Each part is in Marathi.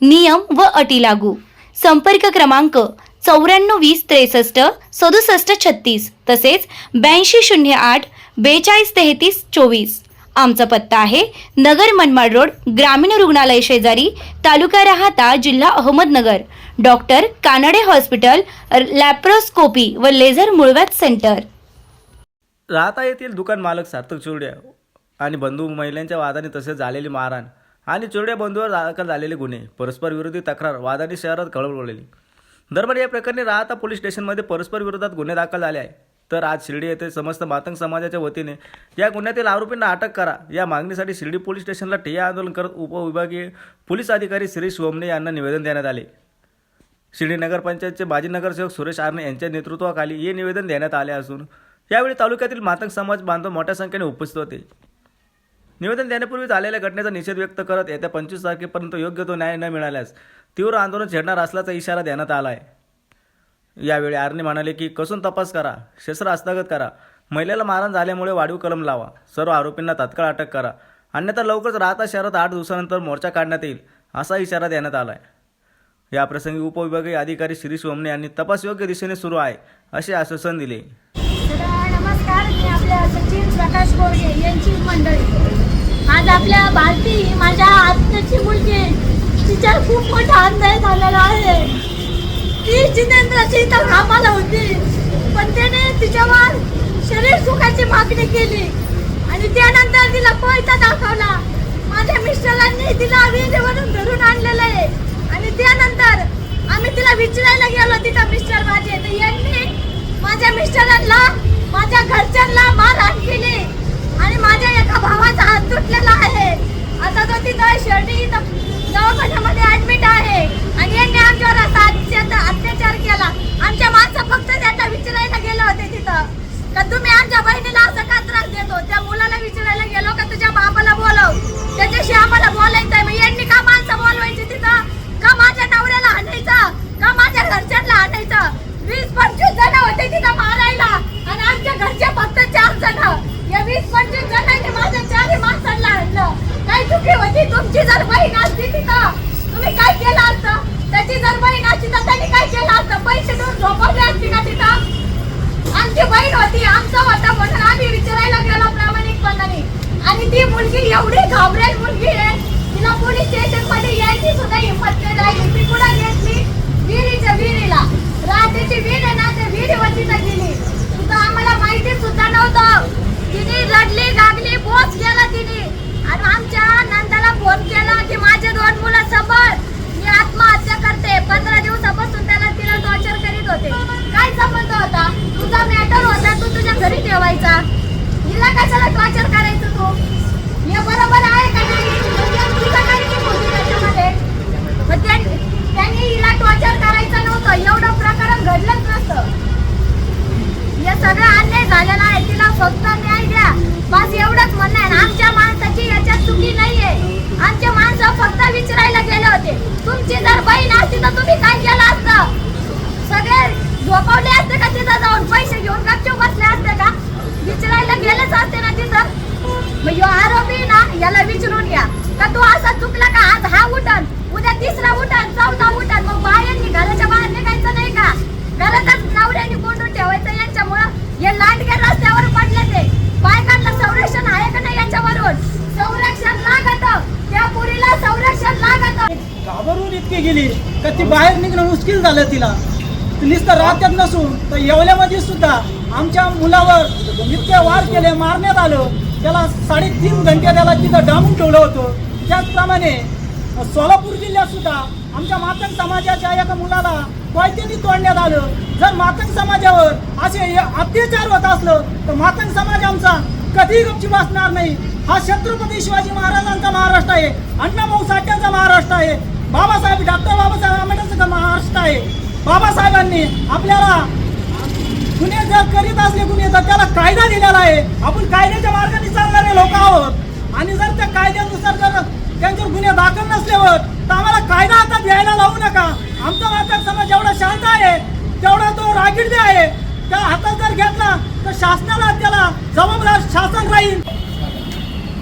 नियम व अटी लागू. संपर्क क्रमांक चौऱ्याण्णव वीस त्रेसष्ट सदुसष्ट छत्तीस तसेच ब्याऐंशी शून्य आठ बेचाळीस तेहतीस चोवीस. आमचा पत्ता आहे नगर मनमाड रोड ग्रामीण रुग्णालय शेजारी तालुका राहता जिल्हा Ahmednagar. Doctor Kanade hospital laparoscopy व लेझर मुळव्यात सेंटर. राहता येथील दुकान मालक सार्थक चोरड्या आणि बंधू महिलांच्या वादाने तसेच झालेली मारहाण. आणि चोरड्या बंधूवर दाखल झालेले गुन्हे. परस्पर विरोधी तक्रार वादाने शहरात खळबळ दरम्यान या प्रकरणी राहता पोलीस स्टेशनमध्ये परस्पर विरोधात गुन्हे दाखल झाले आहे तर आज शिर्डी येथे समस्त मातंग समाजाच्या वतीने या गुन्ह्यातील आरोपींना अटक करा. या मागणीसाठी शिर्डी पोलीस स्टेशनला ठिय्या आंदोलन करत उपविभागीय पोलीस अधिकारी श्री सोमने यांना निवेदन देण्यात आले. शिर्डी नगरपंचायतचे माजी नगरसेवक सुरेश आर्णे यांच्या नेतृत्वाखाली हे निवेदन देण्यात आले असून यावेळी तालुक्यातील मातंग समाज बांधव मोठ्या संख्येने उपस्थित होते. निवेदन देण्यापूर्वी झालेल्या घटनेचा निषेध व्यक्त करत येत्या पंचवीस तारखेपर्यंत योग्य तो न्याय न मिळाल्यास तीव्र आंदोलन छेडणार असल्याचा इशारा देण्यात आला आहे यावेळी आर्ने म्हणाले की कसून तपास करा शस्त्र हस्तगत करा महिलेला मारण झाल्यामुळे वाढीव कलम लावा सर्व आरोपींना तात्काळ अटक करा अन्यथा लवकरच राहता शहरात आठ दिवसानंतर मोर्चा काढण्यात येईल असा इशारा देण्यात आला आहे याप्रसंगी उपविभागीय अधिकारी श्री सोमने यांनी तपास योग्य दिशेने सुरू आहे असे आश्वासन दिले तर नमस्कार मी आपल्या सचिन प्रकाश गोडगे यांची मंडळी. आज आपल्या भारती माझ्या आत्याची मुलगी. तिच्यावर खूप मोठा अन्याय झालेला आहे. ती जितेंद्रची तर कामाला होती. पण त्याने तिच्यावर शरीर सुखाची मागणी केली. आणि त्यानंतर तिला पण दाखवला माझ्या मिस्टरांनी तिला विहिरीवरून धरून आणलेलं आहे आणि त्यानंतर आम्ही तिला विचारायला गेलो तिथं मिस्टर माझे तर यांनी माझ्या मिस्टरांना माझ्या घरच्यांना मारहाण केली आणि माझ्या एका भावाचा हात तुटलेला आहे आता तो तिथं शिर्डी इथं दवाखान्यामध्ये ऍडमिट आहे आणि यांनी आमच्यावर असा अत्याचार अत्याचार केला आमच्या माणसं फक्त त्यांना विचारायला गेले होते तिथं का तुम्ही आमच्या बहिणीला असं का त्रास देतो? त्या मुलाला विचारायला गेलो का तुझ्या बापाला बोलव? त्याच्याशी आम्हाला बोलायचंय मग यांनी का माणसं बोलवायची तिथं? का माझ्या नवऱ्याला आणायचं? का माझ्या घरच्यांना आणायचं? वीस पंचवीस जण होते तिथं मारायला. आणि आमच्या घरचे फक्त चार जण. या वीस पंचवीस जणांनी माझ्या चारही माणसांना आणलं. काय चुकी होती? तुमची जर बहीण असती तिथं तुम्ही काय केलं असतं? त्याची जर बहीण असती तर त्यांनी काय केलं असतं? पैसे देऊन झोपवले असते का तिथं? आमची बहीण होती आमचा होता म्हणून आम्ही विचारायला गेलो प्रामाणिकपणाने आणि ती मुलगी एवढी घाबरेल मुलगी आहे. तिला पोलीस स्टेशनमध्ये यायची सुद्धा हिंमत नाही राहिली. ती कुठं घेतली विहिरीच्या विहिरीला. रात्रीची विहीर आहे ना त्या विहिरीवर तिथं गेली. तिथं आम्हाला माहिती सुद्धा नव्हतं. तिने रडली गागली बोच गेली तिने आणि आमच्या नंदाला फोन केला की माझे दोन मुलं समोर मी आत्महत्या करते पंधरा दिवसापासून त्याला तिला टॉर्चर करीत होते काय संबंध होता तुझा मॅटर होता तू तुझ्या घरी ठेवायचा हिला कशाला टॉर्चर करायचं तू हे बरोबर आहे का नाही म्हणजे तुझा काय चूक होती त्याच्यामध्ये मग त्या- त्यांनी हिला टॉर्चर करायचं नव्हतं एवढं प्रकरण घडलंच नसतं हे सगळं अन्याय झालेला आहे तिला फक्त न्याय द्या बस एवढंच म्हणणं आहे आणि आमच्या माणसाची याच्यात चुकी नाहीये आमचे माणसं फक्त विचारायला गेले होते तुमची जर बहीण असती तर तुम्ही काय केलं असतं सगळे झोपवले असते का तिथं जाऊन पैसे घेऊन गपचूप बसले असते का विचारायला गेलेच असते ना तिथं मग ह्यो आरोपी ना याला विचारून घ्या का तू असा चुकला का आज हा उठन उद्या तिसरा उठन चौथा उठन मग बाहेर घराच्या बाहेर निघायचं नाही का घरातच नवऱ्याने कोंडून ठेवायचं यांच्यामुळं हे लांडगे रस्त्यावर पडले ते बायकांना संरक्षण आहे का नाही याच्यावरून संरक्षण लागत त्या पुरीला संरक्षण लागत घाबरून इतकी गेली का ती बाहेर निघणं मुश्किल झालं तिला. नुसतं राहत्यात नसून तर येवल्यामध्ये सुद्धा आमच्या मुलावर इतके वार केले मारण्यात आलं. त्याला साडेतीन घंटे त्याला तिथं डांबून ठेवलं होतं. त्याचप्रमाणे सोलापूर जिल्ह्यात सुद्धा आमच्या मातंग समाजाच्या एका मुलाला कोयत्याने तोडण्यात आलं. जर मातंग समाजावर असे अत्याचार होत असलं तर मातंग समाज आमचा कधीही गपची बसणार नाही. हा छत्रपती शिवाजी महाराजांचा महाराष्ट्र आहे अण्णाभाऊ साठ्यांचा महाराष्ट्र आहे बाबासाहेब डॉक्टर बाबासाहेब आहे. बाबासाहेबांनी आपल्याला गुन्हे जर करीत असले गुन्हे तर त्याला कायदा दिलेला आहे. आपण कायद्याच्या मार्गाने चालणारे लोक आहोत. आणि जर त्या कायद्यानुसार जर त्यांच्यावर गुन्हे दाखल नसल्यावर तर आम्हाला कायदा हातात घ्यायला लावू नका. आमचा वाचक समाज जेवढा शांत आहे तेवढा तो रागिडदे आहे. त्या हातात जर घेतला तर शासनाला त्याला जबाबदार शासन राहील.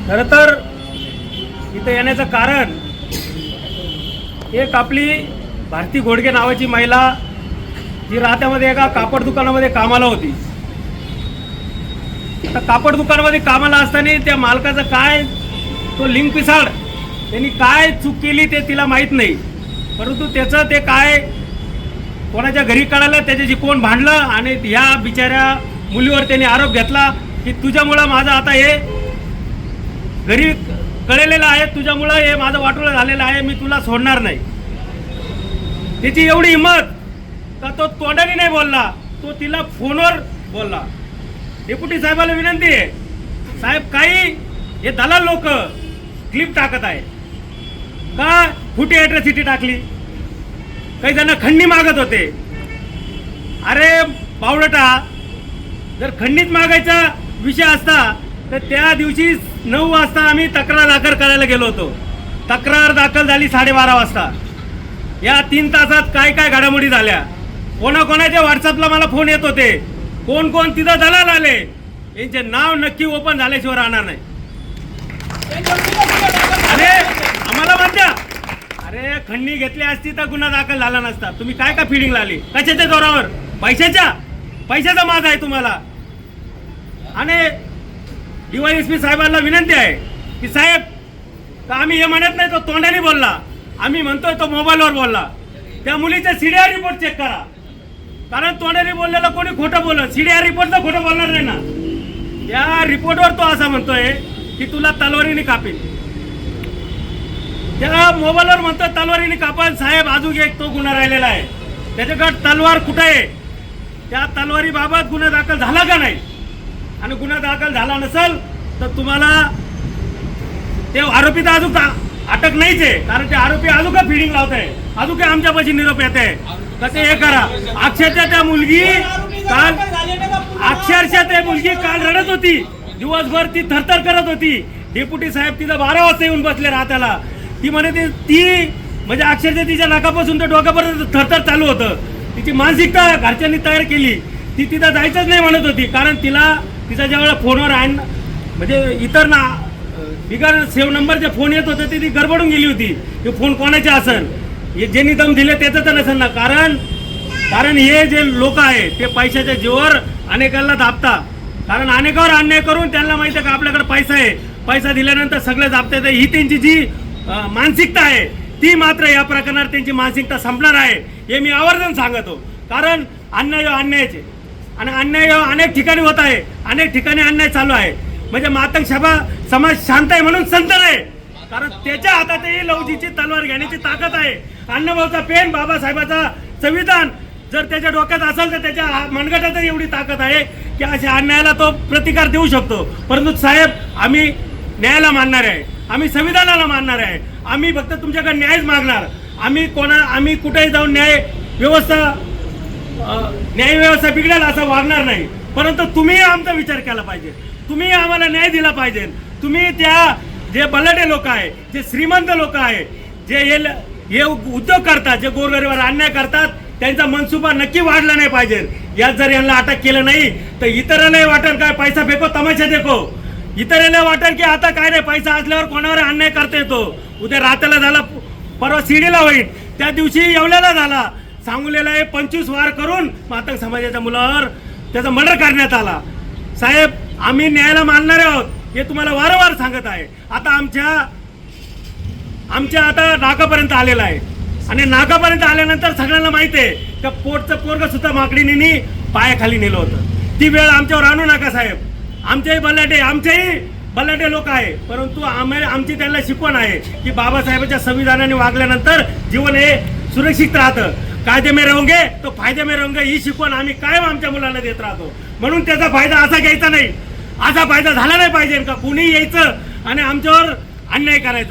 खरं तर इथं येण्याचं कारण एक आपली भारती घोडगे नावाची महिला जी राहत्यामध्ये एका कापड दुकानामध्ये कामाला होती. तर कापड दुकानामध्ये कामाला असताना त्या मालकाचं काय तो लिंक पिसाड त्यांनी काय चूक केली ते तिला माहीत नाही. परंतु त्याचं ते काय कोणाच्या घरी कळालं त्याच्याशी कोण भांडलं आणि ह्या बिचाऱ्या मुलीवर त्यांनी आरोप घेतला की तुझ्यामुळं माझं आता हे घरी कळलेलं आहे तुझ्यामुळं हे माझं वाटोळं झालेलं आहे मी तुला सोडणार नाही. तिची एवढी हिंमत का तो तोंडाने नाही बोलला तो तिला फोनवर बोलला. डेप्युटी साहेबाला विनंती आहे साहेब काही हे दलाल लोक क्लिप टाकत आहे का कुठे ॲट्रॉसिटी टाकली? काही जण खंडणी मागत होते. अरे बावडटा जर खंडीत मागायचा विषय असता तर त्या दिवशी नऊ वाजता आम्ही तक्रार दाखल करायला गेलो होतो. तक्रार दाखल झाली साडेबारा वाजता. या तीन तासात काय काय घडामोडी झाल्या? कोणाकोणाच्या व्हॉट्सअपला मला फोन येत होते. कोण कोण तिथं दलाल आले? यांचे नाव नक्की ओपन झाल्याशिवाय राहणार नाही. अरे आम्हाला म्हणत्या अरे खंडणी घेतली असती तर गुन्हा दाखल झाला नसता. तुम्ही काय का फिडिंग लावली कशाच्या जोरावर? पैशाच्या? पैशाचा माझा आहे तुम्हाला. आणि डीवायएसपी साहेबांना विनंती आहे की साहेब का आम्ही हे म्हणत नाही तो तोंडाने बोलला. आम्ही म्हणतोय तो मोबाईलवर बोलला. त्या मुलीचा सीडीआर रिपोर्ट चेक करा. कारण तोंडाने बोललेलं कोणी खोटं बोलत सीडीआर रिपोर्टला खोटं बोलणार नाही ना. त्या रिपोर्टवर तो असा म्हणतोय की तुला तलवारीने कापेल त्या मोबाईलवर म्हणतो तलवारीने कापाल साहेब अजून एक तो गुन्हा राहिलेला आहे. त्याच्याकडे तलवार कुठे आहे? त्या तलवारीबाबत गुन्हा दाखल झाला का नाही? आणि गुन्हा दाखल झाला नसेल तर तुम्हाला ते आरोपी तर अजून अटक नाहीच आहे. कारण ते आरोपी अजून का फिडिंग लावत आहे? अजून काय आमच्यापाशी निरोप येत आहे? कसे हे करा. अक्षरशः त्या मुलगी काल अक्षरशः त्या मुलगी काल रडत होती. दिवसभर ती थरथर करत होती. डेप्युटी साहेब तिथं बारा वाजता येऊन बसले राहत्याला ती म्हणे ती ती म्हणजे अक्षरशः तिच्या नाकापासून तर डोक्यापर्यंत थरथर चालू होतं. तिची मानसिकता घरच्यांनी तयार केली. ती तिथं जायचंच नाही म्हणत होती. कारण तिला तिचा ज्यावेळेला फोनवर आहे म्हणजे इतर ना बिगर नंबर नंबरचे फोन येत होते ते ती गडबडून गेली होती. हे फोन कोणाचे असन? हे ज्यांनी दम दिले त्याचं तर नसेल ना. कारण कारण हे जे लोक आहे ते पैशाच्या जीवावर अनेकांना दाबता कारण अनेकावर अन्याय करून त्यांना माहिती आहे का आपल्याकडे पैसा आहे. पैसा दिल्यानंतर सगळे दाबता येतं. ही त्यांची जी मानसिकता आहे ती मात्र या प्रकरणात त्यांची मानसिकता संपणार आहे हे मी आवर्जून सांगतो. कारण अन्याय अन्यायाचे अन्यायचे. आणि अन्याय अनेक ठिकाणी होत आहे. अनेक ठिकाणी अन्याय चालू आहे. म्हणजे मातंग सभा समाज शांत आहे म्हणून संत आहे. कारण त्याच्या हातातही लवजीची तलवार घेण्याची ताकद आहे. अण्णाभाऊचा पेन बाबासाहेबाचा संविधान जर त्याच्या डोक्यात असेल तर त्याच्या मनगटात एवढी ताकद आहे की अशा अन्यायाला तो प्रतिकार देऊ शकतो. परंतु साहेब आम्ही न्यायाला मानणार आहे. आम्ही संविधानाला मानणार आहे. आम्ही फक्त तुमच्याकडे न्यायच मागणार. आम्ही कोणा आम्ही कुठेही जाऊन न्याय व्यवस्था न्याय व्यवस्था बिघडेल असं वागणार नाही. परंतु तुम्ही आमचा विचार केला पाहिजे. तुम्ही आम्हाला न्याय दिला पाहिजे. तुम्ही त्या जे बलाढ्य लोक आहे जे श्रीमंत लोक आहे जे हे हे उद्योग करतात जे गोरगरिबावर अन्याय करतात त्यांचा मनसुबा नक्की वाढला नाही पाहिजे. यात जर यांना अटक केलं नाही तर इतरांनाही वाटेल काय पैसा फेको तमाशा देखो. इतरांना वाटेल की आता काय नाही पैसा असल्यावर कोणावर अन्याय करता येतो? उद्या रात्याला झाला परवा शिडीला होईल. त्या दिवशी येवल्याला झाला. सांगलेलं हे पंचवीस वार करून मातंग समाजाच्या मुलावर त्याचा मर्डर करण्यात आला. साहेब आम्ही न्यायाला मानणारे आहोत हे तुम्हाला वारंवार सांगत आहे. आता आमच्या आमच्या आता नाकापर्यंत आलेला आहे. आणि नाकापर्यंत आल्यानंतर सगळ्यांना माहिती आहे का पोटचं पोरग सुद्धा माकडीनी पायाखाली नेलं होतं. ती वेळ आमच्यावर आणू नका साहेब. आमच्याही बल्लाटे आमच्याही बल्लाटे लोक आहे. परंतु आम्ही आमची त्यांना शिकवण आहे की बाबासाहेबांच्या संविधानाने वागल्यानंतर जीवन हे सुरक्षित राहतं. कायदे में रहोगे तो फायदे में रहोगे ही शिकवण आम्ही कायम आमच्या मुलांना देत राहतो. म्हणून त्याचा फायदा असा घ्यायचा नाही. असा फायदा झाला नाही पाहिजे का? कुणी यायचं आणि आमच्यावर अन्याय करायचा.